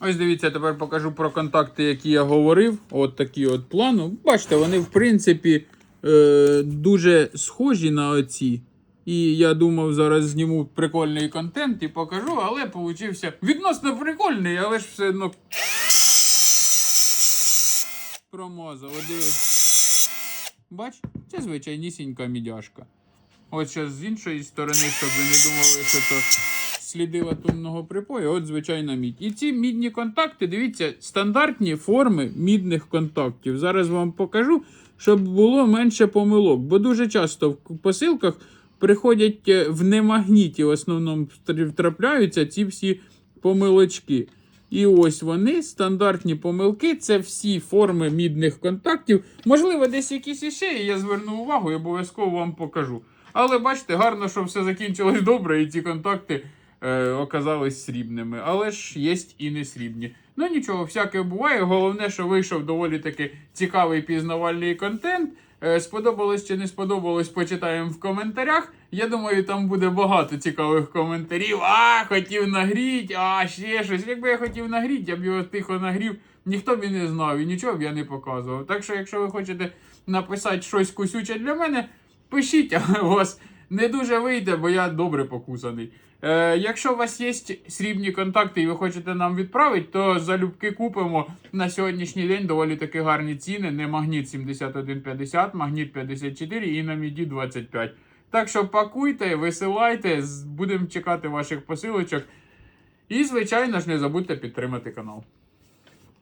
Ось дивіться, тепер покажу про контакти, які я говорив. От такі от плану. Бачите, вони, в принципі, е, дуже схожі на оці. І я думав, зараз зніму прикольний контент і покажу, але получився відносно прикольний, але ж все одно. Промазав. От диви. Бач, це звичайнісінька мідяшка. От зараз з іншої сторони, щоб ви не думали, що то сліди латунного припою, от звичайна мідь. І ці мідні контакти, дивіться, стандартні форми мідних контактів. Зараз вам покажу, щоб було менше помилок. Бо дуже часто в посилках приходять е, в немагніті, в основному тр- трапляються ці всі помилочки. І ось вони, стандартні помилки, це всі форми мідних контактів. Можливо, десь якісь іще, я зверну увагу і обов'язково вам покажу. Але бачите, гарно, що все закінчилось добре, і ці контакти е, оказались срібними. Але ж є і не срібні. Ну нічого, всяке буває. Головне, що вийшов доволі таки цікавий пізнавальний контент. Е, Сподобалось чи не сподобалось, почитаємо в коментарях. Я думаю, там буде багато цікавих коментарів. А, хотів нагріть, а ще щось. Якби я хотів нагріти, я б його тихо нагрів. Ніхто б і не знав, і нічого б я не показував. Так що, якщо ви хочете написати щось кусюче для мене, пишіть, у вас не дуже вийде, бо я добре покусаний. Е, якщо у вас є срібні контакти і ви хочете нам відправити, то залюбки купимо на сьогоднішній день доволі таки гарні ціни. Не магніт 7150, магніт 54 і на міді 25. Так що пакуйте, висилайте, будемо чекати ваших посилочок. І, звичайно ж, не забудьте підтримати канал.